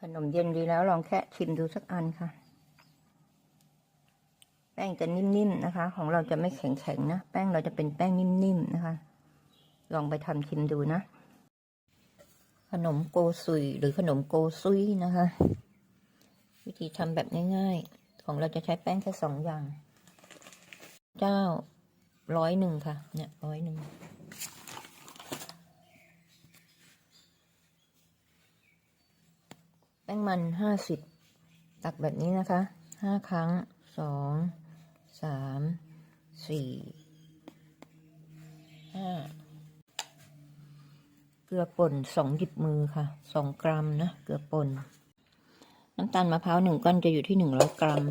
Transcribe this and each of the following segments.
ขนมเย็นดีแล้วลองแค่ชิมดูสักอันค่ะ แป้งจะนิ่มๆนะคะ ของเราจะไม่แข็งๆนะ แป้งเราจะเป็นแป้งนิ่มๆนะคะ ลองไปทำชิมดูนะ ขนมโกซุยหรือขนมโกซุยนะคะ วิธีทำแบบง่าย ๆ ของเราจะใช้แป้งแค่สองอย่าง เจ้าร้อยหนึ่งค่ะ เนี่ยร้อยหนึ่ง แป้งมันห้าสิบตักแบบนี้นะคะห้าครั้งสองสามสี่ห้าเกลือป่นสองหยิบมือค่ะสองกรัมนะเกลือป่นน้ำตาลมะพร้าวหนึ่งก้อนจะอยู่ที่หนึ่งร้อยกรัม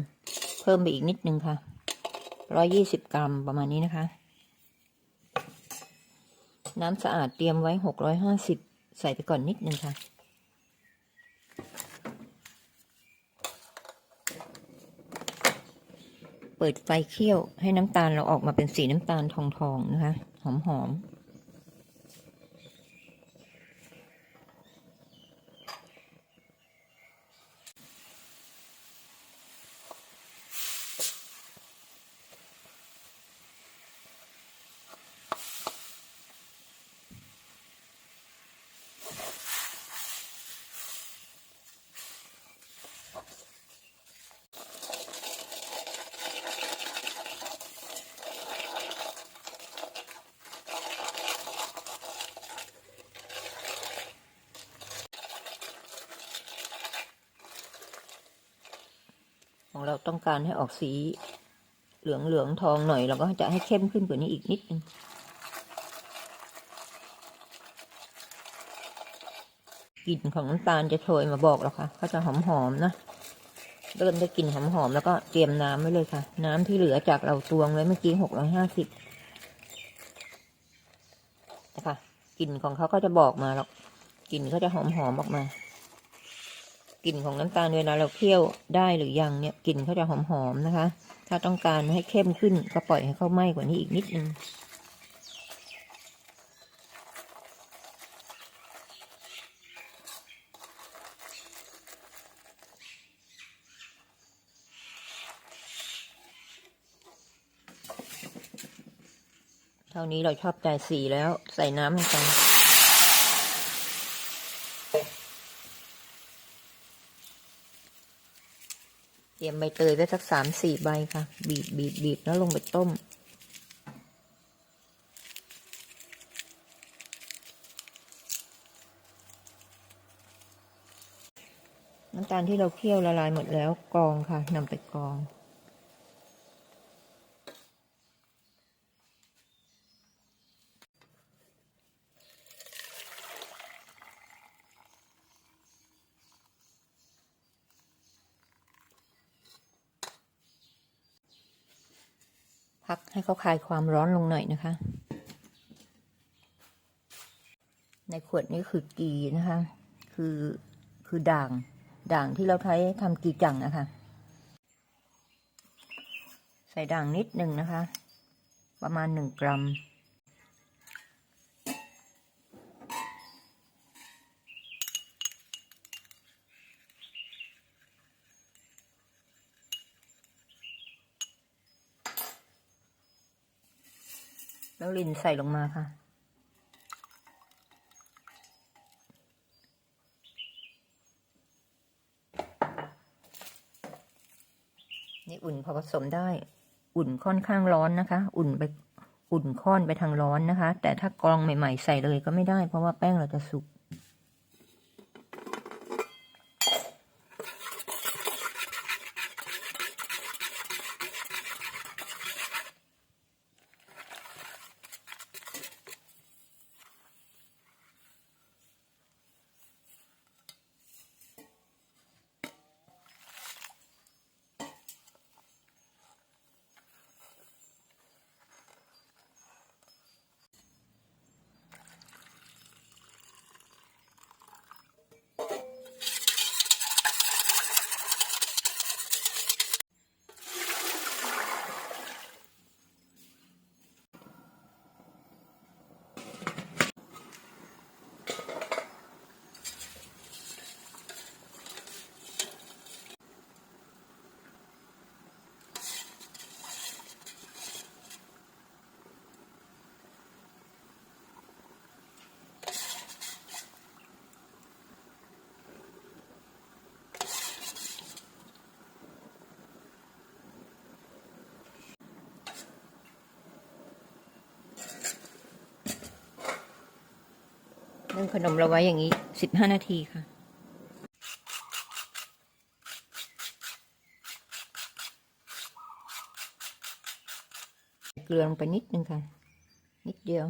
เพิ่มไปอีกนิดนึงค่ะร้อยยี่สิบกรัมประมาณนี้นะคะ น้ำสะอาดเตรียมไว้หกร้อยห้าสิบใส่ไปก่อนนิดนึงค่ะ เปิดไฟเคี่ยวให้น้ำตาลเราออกมาเป็นสีน้ำตาลทองๆนะคะ หอมๆ ของเราต้องการให้ออกสีเหลืองเหลืองๆทองหน่อย เราก็จะให้เข้มขึ้นกว่านี้อีกนิดนึงกลิ่นของน้ำตาลจะโชยมาบอกแล้วค่ะ ก็จะหอมๆนะเริ่มได้กลิ่นหอมๆแล้วก็เตรียมน้ำไว้เลยค่ะ น้ำที่เหลือจากเราตวงไว้เมื่อกี้หกร้อยห้าสิบนะคะกลิ่นของเขาก็จะบอกมาหรอกกลิ่นเขาจะหอมๆออกมา กลิ่นของน้ำตาลเวลาเราเคี่ยวได้หรือยังเนี่ยกลิ่นเขาจะหอมๆนะคะ ถ้าต้องการให้เข้มขึ้นก็ปล่อยให้เขาไหม้กว่านี้อีกนิดนึงเท่านี้เราชอบใจสีแล้วใส่น้ำลงไป เตรียมใบเตยไว้สักสามสี่ใบค่ะ บีบบีบบีบแล้วลงไปต้ม น้ำตาลที่เราเคี่ยวละลายหมดแล้วกรองค่ะนำไปกรอง พักให้เขาคลายความร้อนลงหน่อยนะคะ ในขวดนี้คือกีนะคะ คือคือด่าง ด่างที่เราใช้ทำกีจังนะคะ ใส่ด่างนิดหนึ่งนะคะ ประมาณหนึ่งกรัม แล้วลินใส่ลงมาค่ะ นี่อุ่นพอผสมได้ อุ่นค่อนข้างร้อนนะคะ อุ่นไปอุ่นค่อนไปทางร้อนนะคะ แต่ถ้ากรองใหม่ ๆ ใส่เลยก็ไม่ได้ เพราะว่าแป้งเราจะสุก นึ่งขนมเราไว้อย่างนี้สิบห้านาทีค่ะ เกลือลงไปนิดนึงค่ะ นิดเดียว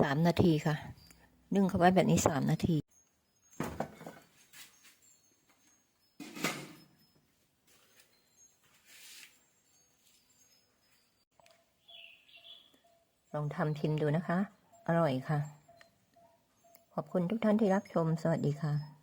สามนาทีค่ะ นึ่งเขาไว้แบบนี้สามนาที ลองทำชิมดูนะคะ อร่อยค่ะ ขอบคุณทุกท่านที่รับชม สวัสดีค่ะ